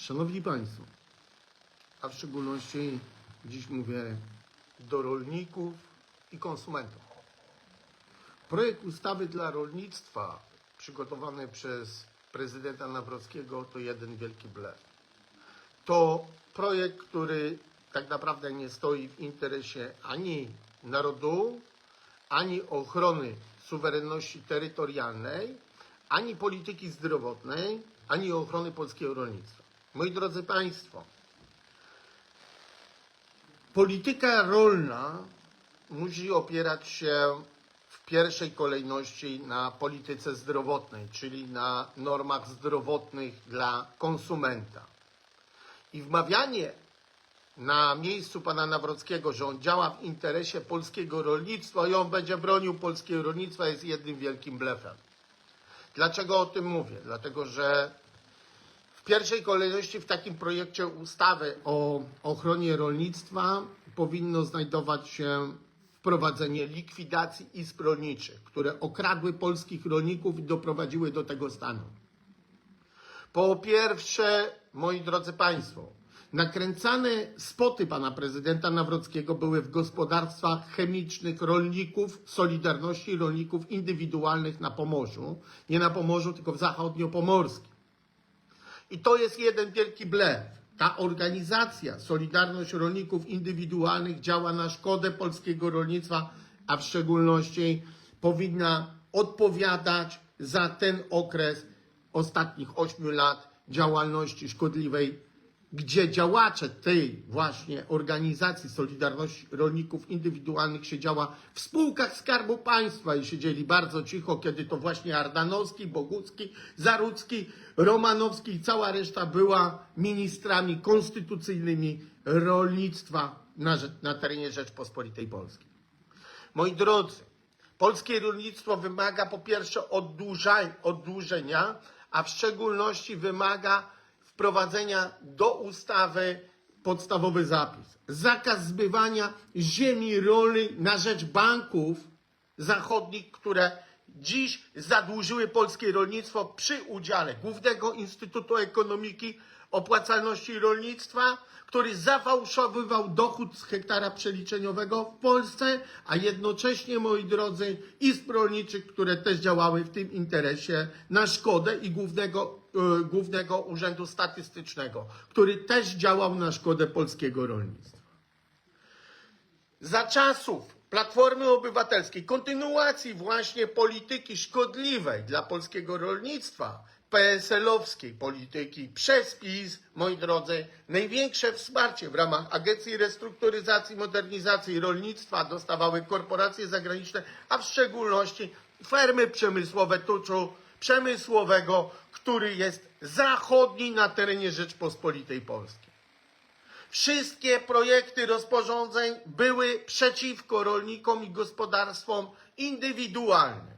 Szanowni Państwo, a w szczególności dziś mówię do rolników i konsumentów. Projekt ustawy dla rolnictwa przygotowany przez prezydenta Nawrockiego to jeden wielki blef. To projekt, który tak naprawdę nie stoi w interesie ani narodu, ani ochrony suwerenności terytorialnej, ani polityki zdrowotnej, ani ochrony polskiego rolnictwa. Moi drodzy Państwo, polityka rolna musi opierać się w pierwszej kolejności na polityce zdrowotnej, czyli na normach zdrowotnych dla konsumenta. I wmawianie na miejscu pana Nawrockiego, że on działa w interesie polskiego rolnictwa i on będzie bronił polskiego rolnictwa, jest jednym wielkim blefem. Dlaczego o tym mówię? Dlatego, że w pierwszej kolejności w takim projekcie ustawy o ochronie rolnictwa powinno znajdować się wprowadzenie likwidacji izb rolniczych, które okradły polskich rolników i doprowadziły do tego stanu. Po pierwsze, moi drodzy Państwo, nakręcane spoty pana prezydenta Nawrockiego były w gospodarstwach chemicznych rolników, Solidarności Rolników Indywidualnych na Pomorzu. Nie na Pomorzu, tylko w zachodniopomorskim. I to jest jeden wielki blef. Ta organizacja, Solidarność Rolników Indywidualnych, działa na szkodę polskiego rolnictwa, a w szczególności powinna odpowiadać za ten okres ostatnich ośmiu lat działalności szkodliwej, gdzie działacze tej właśnie organizacji Solidarności Rolników Indywidualnych siedziała w spółkach Skarbu Państwa i siedzieli bardzo cicho, kiedy to właśnie Ardanowski, Bogucki, Zarudzki, Romanowski i cała reszta była ministrami konstytucyjnymi rolnictwa na, na terenie Rzeczpospolitej Polskiej. Moi drodzy, polskie rolnictwo wymaga po pierwsze oddłużenia, a w szczególności wymaga wprowadzenia do ustawy podstawowy zapis. Zakaz zbywania ziemi rolnej na rzecz banków zachodnich, które dziś zadłużyły polskie rolnictwo przy udziale Głównego Instytutu Ekonomiki Opłacalności Rolnictwa, który zafałszowywał dochód z hektara przeliczeniowego w Polsce, a jednocześnie, moi drodzy, izb rolniczych, które też działały w tym interesie na szkodę i Głównego, Głównego Urzędu Statystycznego, który też działał na szkodę polskiego rolnictwa. Za czasów Platformy Obywatelskiej, kontynuacji właśnie polityki szkodliwej dla polskiego rolnictwa, PSL-owskiej polityki przez PiS, moi drodzy, największe wsparcie w ramach Agencji Restrukturyzacji i Modernizacji Rolnictwa dostawały korporacje zagraniczne, a w szczególności fermy przemysłowe tuczu przemysłowego, który jest zachodni na terenie Rzeczpospolitej Polskiej. Wszystkie projekty rozporządzeń były przeciwko rolnikom i gospodarstwom indywidualnym.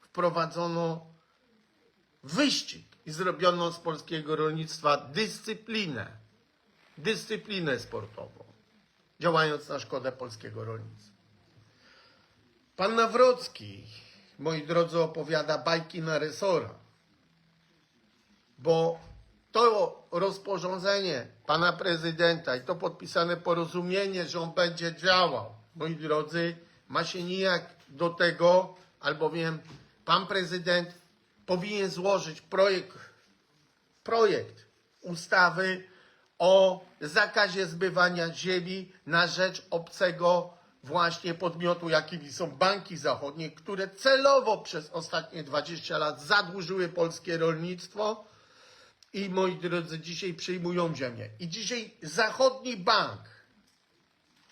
Wprowadzono wyścig i zrobiono z polskiego rolnictwa dyscyplinę, dyscyplinę sportową, działając na szkodę polskiego rolnictwa. Pan Nawrocki, moi drodzy, opowiada bajki na resora bo to rozporządzenie pana prezydenta i to podpisane porozumienie, że on będzie działał, moi drodzy, ma się nijak do tego, albowiem pan prezydent powinien złożyć projekt, projekt ustawy o zakazie zbywania ziemi na rzecz obcego właśnie podmiotu, jakimi są banki zachodnie, które celowo przez ostatnie 20 lat zadłużyły polskie rolnictwo i moi drodzy, dzisiaj przyjmują ziemię. I dzisiaj zachodni bank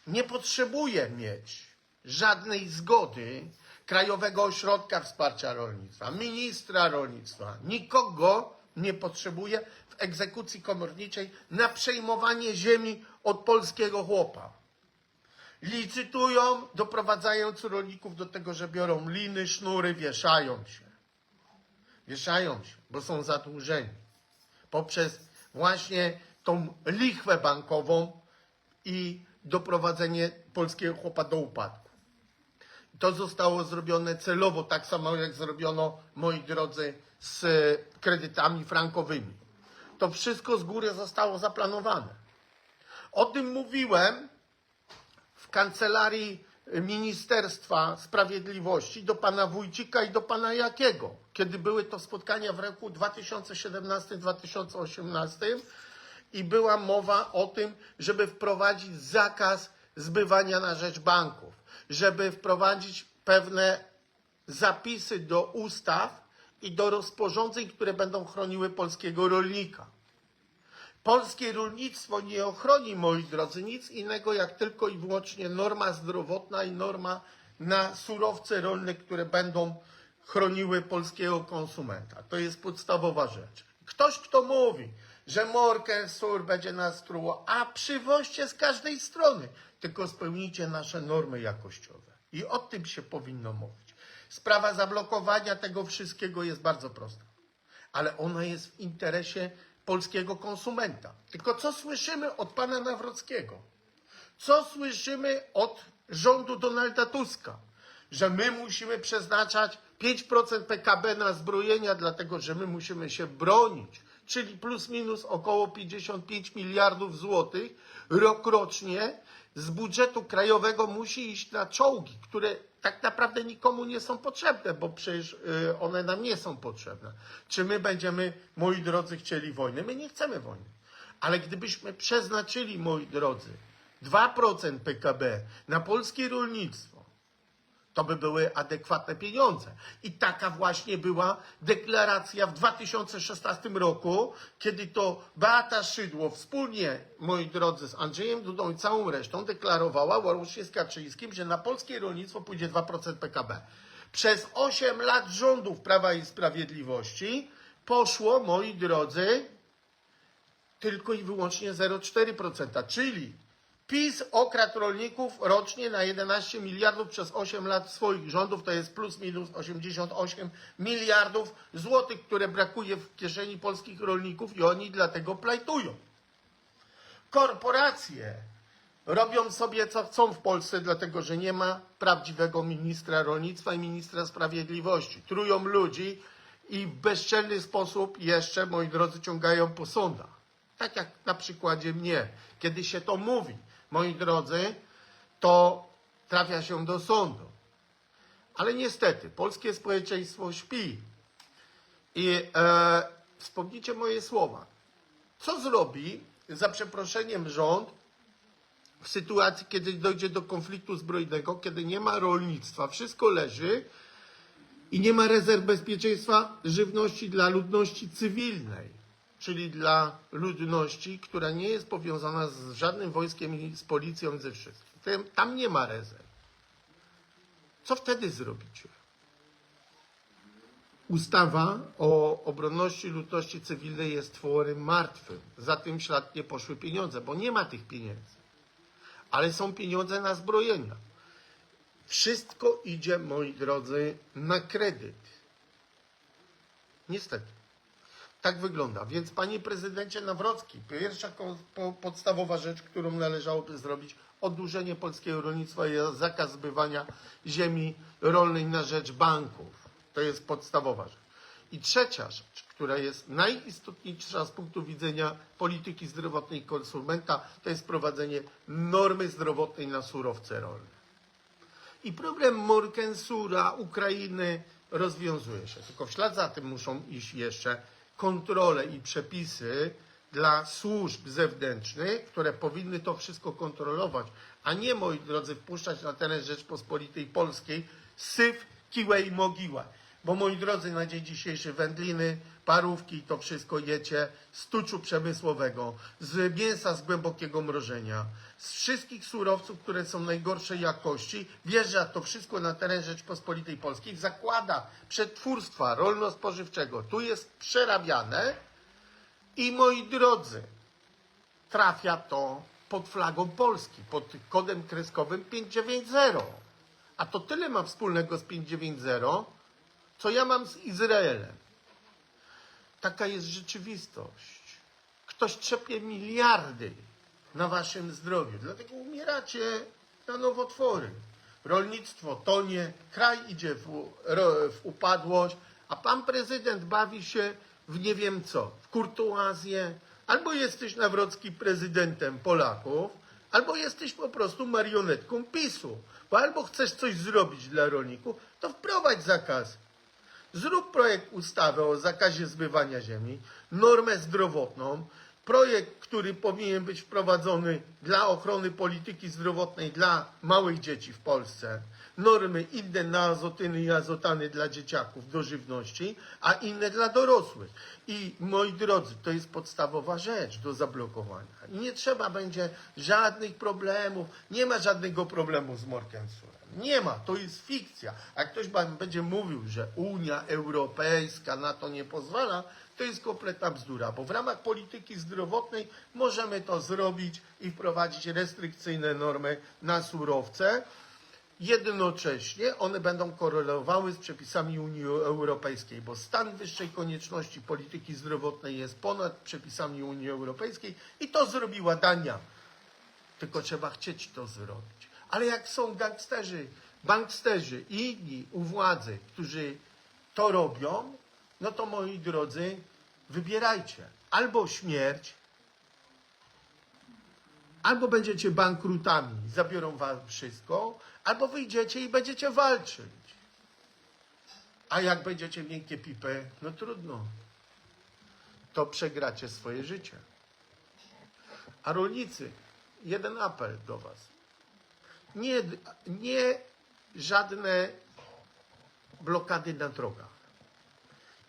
nie potrzebuje mieć żadnej zgody Krajowego Ośrodka Wsparcia Rolnictwa, ministra rolnictwa, nikogo nie potrzebuje w egzekucji komorniczej na przejmowanie ziemi od polskiego chłopa. Licytują, doprowadzając rolników do tego, że biorą liny, sznury, wieszają się. Wieszają się, bo są zadłużeni poprzez właśnie tą lichwę bankową i doprowadzenie polskiego chłopa do upadku. To zostało zrobione celowo, tak samo jak zrobiono, moi drodzy, z kredytami frankowymi. to wszystko z góry zostało zaplanowane. O tym mówiłem kancelarii Ministerstwa Sprawiedliwości do pana Wójcika i do pana Jakiego, kiedy były to spotkania w roku 2017-2018 i była mowa o tym, żeby wprowadzić zakaz zbywania na rzecz banków, żeby wprowadzić pewne zapisy do ustaw i do rozporządzeń, które będą chroniły polskiego rolnika. Polskie rolnictwo nie ochroni, moi drodzy, nic innego jak tylko i wyłącznie norma zdrowotna i norma na surowce rolne, które będą chroniły polskiego konsumenta. To jest podstawowa rzecz. Ktoś, kto mówi, że Mercosur będzie nas truło, a przywoźcie z każdej strony, tylko spełnijcie nasze normy jakościowe. I o tym się powinno mówić. Sprawa zablokowania tego wszystkiego jest bardzo prosta ale ona jest w interesie polskiego konsumenta. Tylko co słyszymy od pana Nawrockiego? Co słyszymy od rządu Donalda Tuska? Że my musimy przeznaczać 5% PKB na zbrojenia, dlatego że my musimy się bronić, czyli plus minus około 55 miliardów złotych rokrocznie z budżetu krajowego musi iść na czołgi, które tak naprawdę nikomu nie są potrzebne, bo przecież y, one nam nie są potrzebne. Czy my będziemy, moi drodzy, chcieli wojny? My nie chcemy wojny. Ale gdybyśmy przeznaczyli, moi drodzy, 2% PKB na polskie rolnictwo, to by były adekwatne pieniądze. I taka właśnie była deklaracja w 2016 roku, kiedy to Beata Szydło wspólnie, moi drodzy, z Andrzejem Dudą i całą resztą deklarowała łącznie z Kaczyńskim, że na polskie rolnictwo pójdzie 2% PKB. Przez 8 lat rządów Prawa i Sprawiedliwości poszło, moi drodzy, tylko i wyłącznie 0,4%, czyli PiS okradł rolników rocznie na 11 miliardów przez 8 lat swoich rządów, to jest plus minus 88 miliardów złotych, które brakuje w kieszeni polskich rolników i oni dlatego plajtują. Korporacje robią sobie co chcą w Polsce, dlatego że nie ma prawdziwego ministra rolnictwa i ministra sprawiedliwości. Trują ludzi i w bezczelny sposób jeszcze, moi drodzy, ciągają po sądach. Tak jak na przykładzie mnie. Kiedy się to mówi, moi drodzy, to trafia się do sądu. Ale niestety, polskie społeczeństwo śpi. I e, wspomnijcie moje słowa. Co zrobi, za przeproszeniem, rząd w sytuacji, kiedy dojdzie do konfliktu zbrojnego, kiedy nie ma rolnictwa, wszystko leży i nie ma rezerw bezpieczeństwa żywności dla ludności cywilnej, czyli dla ludności, która nie jest powiązana z żadnym wojskiem, i z policją ze wszystkim. Tam- nie ma rezerw. Co wtedy zrobicie? Ustawa o obronności ludności cywilnej jest tworem martwym. Za tym ślad nie poszły pieniądze, bo nie ma tych pieniędzy. Ale są pieniądze na zbrojenia. Wszystko idzie, moi drodzy, na kredyt. Niestety. Tak wygląda. Więc panie prezydencie Nawrocki, pierwsza podstawowa rzecz, którą należałoby zrobić, oddłużenie polskiego rolnictwa i zakaz zbywania ziemi rolnej na rzecz banków. To jest podstawowa rzecz. I trzecia rzecz, która jest najistotniejsza z punktu widzenia polityki zdrowotnej konsumenta, to jest wprowadzenie normy zdrowotnej na surowce rolne. I problem Mercosura, Ukrainy rozwiązuje się. Tylko w ślad za tym muszą iść jeszcze kontrole i przepisy dla służb zewnętrznych, które powinny to wszystko kontrolować, a nie, moi drodzy, wpuszczać na teren Rzeczpospolitej Polskiej syf, kiłę i mogiłę. Bo, moi drodzy, na dzień dzisiejszy wędliny, parówki, to wszystko jecie z tuczu przemysłowego, z mięsa z głębokiego mrożenia, z wszystkich surowców, które są najgorszej jakości, wjeżdża to wszystko na teren Rzeczpospolitej Polskiej, zakłada przetwórstwa rolno-spożywczego, tu jest przerabiane i, moi drodzy, trafia to pod flagą Polski, pod kodem kreskowym 590. A to tyle ma wspólnego z 590, co ja mam z Izraelem. Taka jest rzeczywistość. Ktoś trzepie miliardy na waszym zdrowiu, dlatego umieracie na nowotwory. Rolnictwo tonie, kraj idzie w, w upadłość, a pan prezydent bawi się w nie wiem co, w kurtuazję, albo jesteś nawrocki prezydentem Polaków, albo jesteś po prostu marionetką PiSu. Bo albo chcesz coś zrobić dla rolników, to wprowadź zakaz. Zrób projekt ustawy o zakazie zbywania ziemi, normę zdrowotną, projekt, który powinien być wprowadzony dla ochrony polityki zdrowotnej dla małych dzieci w Polsce, normy inne na azotyny i azotany dla dzieciaków do żywności, a inne dla dorosłych. I moi drodzy, to jest podstawowa rzecz do zablokowania. I nie trzeba będzie żadnych problemów, nie ma żadnego problemu z Morkensurem. Nie ma, to jest fikcja. A ktoś będzie mówił, że Unia Europejska na to nie pozwala, to jest kompletna bzdura, bo w ramach polityki zdrowotnej możemy to zrobić i wprowadzić restrykcyjne normy na surowce. Jednocześnie one będą korelowały z przepisami Unii Europejskiej, bo stan wyższej konieczności polityki zdrowotnej jest ponad przepisami Unii Europejskiej i to zrobiła Dania. Tylko trzeba chcieć to zrobić. Ale jak są gangsterzy, banksterzy i inni u władzy, którzy to robią, no to moi drodzy, wybierajcie. Albo śmierć, albo będziecie bankrutami, zabiorą wam wszystko, albo wyjdziecie i będziecie walczyć. A jak będziecie miękkie pipy, no trudno. To przegracie swoje życie. A rolnicy, jeden apel do Was. Nie, nie żadne blokady na drogach.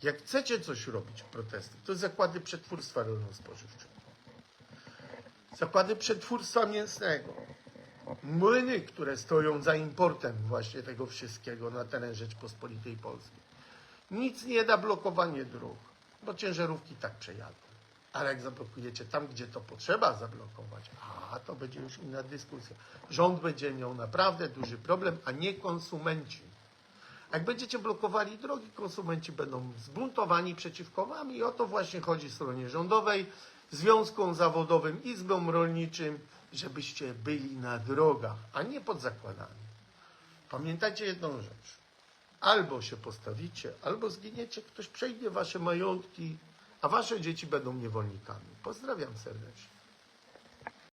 Jak chcecie coś robić, protesty, to zakłady przetwórstwa rolno-spożywczego, zakłady przetwórstwa mięsnego, młyny, które stoją za importem właśnie tego wszystkiego na teren Rzeczpospolitej Polskiej. Nic nie da blokowanie dróg, bo ciężarówki tak przejadą. Ale jak zablokujecie tam, gdzie to potrzeba zablokować, a to będzie już inna dyskusja. Rząd będzie miał naprawdę duży problem, a nie konsumenci. Jak będziecie blokowali drogi, konsumenci będą zbuntowani przeciwko wam i o to właśnie chodzi stronie rządowej, związkom zawodowym, izbom rolniczym, żebyście byli na drogach, a nie pod zakładami. Pamiętajcie jedną rzecz. Albo się postawicie, albo zginiecie, ktoś przejdzie wasze majątki, a wasze dzieci będą niewolnikami. Pozdrawiam serdecznie.